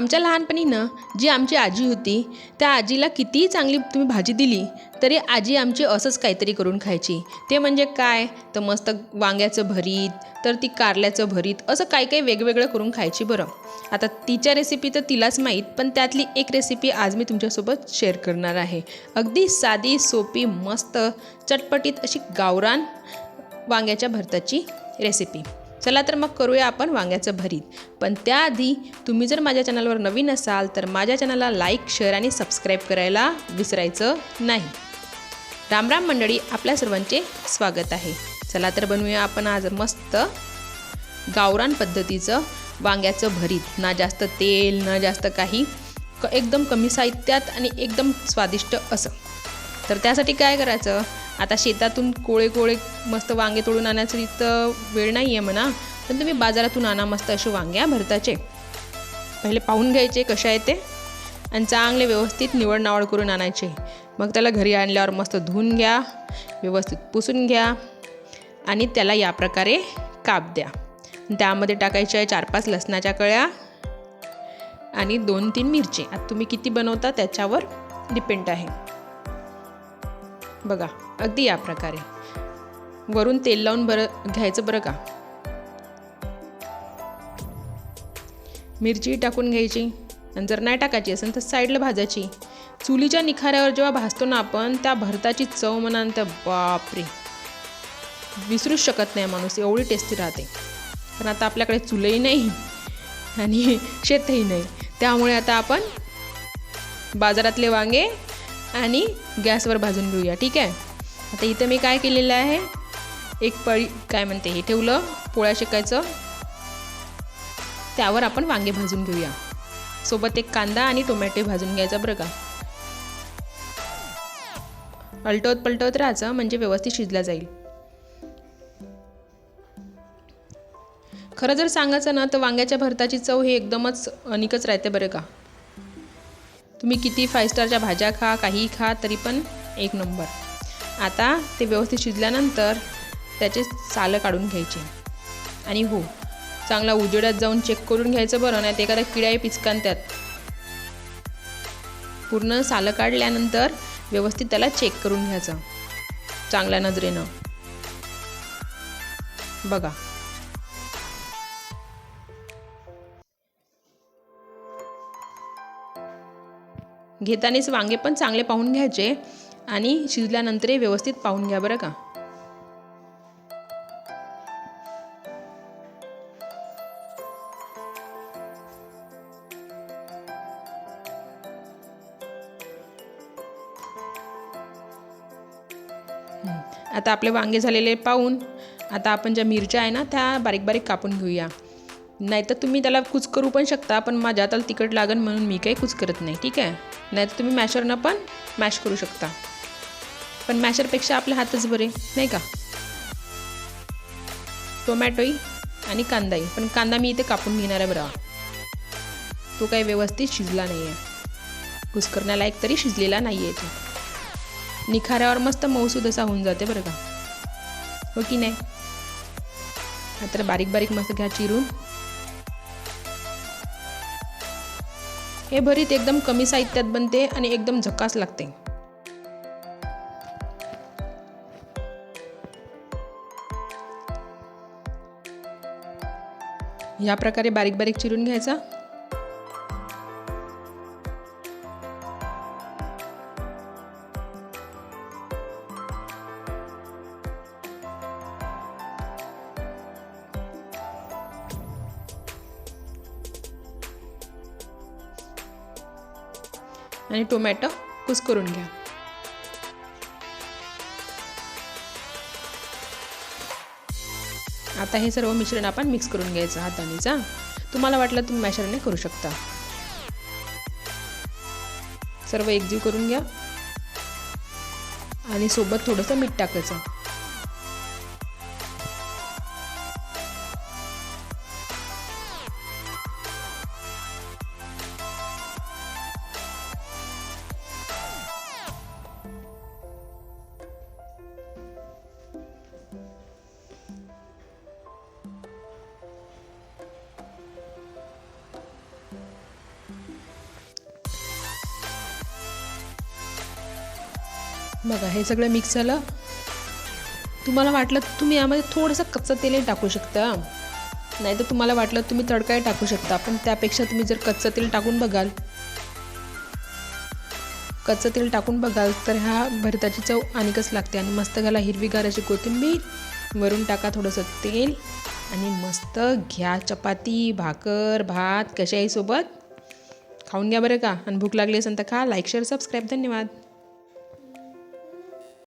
आमच्या लहानपणी ना जी आमची आजी होती त्या आजीला कितीही चांगली तुम्ही भाजी दिली तरी आजी आमची असंच काहीतरी करून खायची. ते म्हणजे काय? तर मस्त वांग्याचं भरीत तर ती कारल्याचं भरीत असं काही काही वेगवेगळं करून खायची बरं. आता तिच्या रेसिपी तर तिलाच माहीत पण त्यातली एक रेसिपी आज मी तुमच्यासोबत शेअर करणार आहे. अगदी साधी सोपी मस्त चटपटीत अशी गावरान वांग्याच्या भरताची रेसिपी चला तर मग करूया आपण वांग्याचं भरीत. पण त्याआधी तुम्ही जर माझ्या चॅनलवर नवीन असाल तर माझ्या चॅनलला लाईक शेअर आणि सबस्क्राईब करायला विसरायचं नाही. रामराम मंडळी आपल्या सर्वांचे स्वागत आहे. चला तर बनवूया आपण आज मस्त गावरान पद्धतीचं वांग्याचं भरीत. ना जास्त तेल ना जास्त काही. क एकदम कमी साहित्यात आणि एकदम स्वादिष्ट असं. तर त्यासाठी काय करायचं? आता शेतातून कोळे कोळे मस्त वांगे तोडून आणायचं इथं वेळ नाही आहे म्हणा. पण तुम्ही बाजारातून आणा मस्त असे वांग्या भरताचे. पहिले पाहून घ्यायचे कशा आहे ते. आणि चांगले व्यवस्थित निवड नावड करून आणायचे. मग त्याला घरी आणल्यावर मस्त धुवून घ्या व्यवस्थित पुसून घ्या आणि त्याला या प्रकारे काप द्या. त्यामध्ये टाकायच्या आहे चार पाच लसणाच्या कळ्या आणि दोन तीन मिरची. आता तुम्ही किती बनवता त्याच्यावर डिपेंड आहे. बघा अगदी या प्रकारे. वरून तेल लावून बरं घ्यायचं बरं का? मिरची टाकून घ्यायची. आणि जर नाही टाकायची असेल तर साईडला भाजायची. चुलीच्या निखाऱ्यावर जेव्हा भाजतो ना आपण त्या भरताची चव म्हणाल तर बापरे. विसरूच शकत नाही माणूस एवढी टेस्टी राहते. पण आता आपल्याकडे चुलही नाही आणि शेतही नाही. त्यामुळे आता आपण बाजारातले वांगे आणि गॅसवर भाजून घेऊया ठीक आहे? आता इथं मी काय केलेलं आहे? एक पळी काय म्हणते हे ठेवलं पोळ्या शेकायचं. त्यावर आपण वांगे भाजून घेऊया. सोबत एक कांदा आणि टोमॅटो भाजून घ्यायचा बरं का? अलटवत पलटवत राहायचं म्हणजे व्यवस्थित शिजला जाईल. खरं जर सांगायचं ना तर वांग्याच्या भरताची चव ही एकदमच अनिकच राहते बरं का? तुम्ही किती फाय स्टारच्या भाज्या खा काही खा तरी पण एक नंबर आता ते व्यवस्थित शिजल्यानंतर त्याचे सालं काढून घ्यायचे. आणि हो चांगला उजेडात जाऊन चेक करून घ्यायचं बरं नाही ते एखादा किड्याही पिचकान त्यात पूर्ण सालं काढल्यानंतर व्यवस्थित त्याला चेक करून घ्यायचं. चांगल्या नजरेनं. बघा. घेतानाच वांगे पण चांगले पाहून घ्यायचे आणि शिजल्यानंतरही व्यवस्थित पाहून घ्या बरं का. आता आपले वांगे झालेले पाहून आता आपण ज्या मिरच्या आहे ना त्या बारीक बारीक कापून घेऊया. नाहीतर तुम्ही त्याला कुच करू पण शकता पण माझ्या हाताला तिखट लागन म्हणून मी काही कुच करत नाही ठीक आहे? नाहीतर तुम्ही मॅशरनं पण मॅश करू शकता. पण मॅशरपेक्षा आपले हातच बरे नाही का? टोमॅटोई आणि कांदाही पण कांदा मी इथे कापून घेणार आहे बरं. तो काही व्यवस्थित शिजला नाही आहे कुस्करण्यालायक तरी शिजलेला नाही आहे तो. निखाऱ्यावर मस्त मौसूद असा होऊन जाते बरं का? हो की नाही? आता बारीक बारीक मस्त घ्या चिरून. हे भरीत एकदम कमी साहित्यात बनते आणि एकदम झकास लागते. या प्रकारे बारीक बारीक चिरून घ्यायचा. आणि टोमॅटो कुस करून घ्या. आता हे सर्व मिश्रण आपण मिक्स करून घ्यायचं हातानेचा तुम्हाला वाटलं तुम्ही मॅशरने करू शकता. सर्व एकजीव करून घ्या. आणि सोबत थोडंसं मीठ टाकायचं. बघा हे सगळं मिक्स झालं. तुम्हाला वाटलं तर तुम्ही यामध्ये थोडंसं कच्चं तेलही टाकू शकता. नाही तर तुम्हाला वाटलं तुम्ही तडकाही टाकू शकता. पण त्यापेक्षा तुम्ही जर कच्चं तेल टाकून बघाल कच्चं तेल टाकून बघाल तर ह्या भरताची चव आणिकच लागते. आणि मस्त घाला हिरवीगार अशी कोथिंबीर वरून टाका थोडंसं तेल आणि मस्त घ्या चपाती भाकर भात कशाही सोबत. खाऊन घ्या बरं का. आणि भूक लागली असेल तर खा लाईक शेअर सबस्क्राईब धन्यवाद.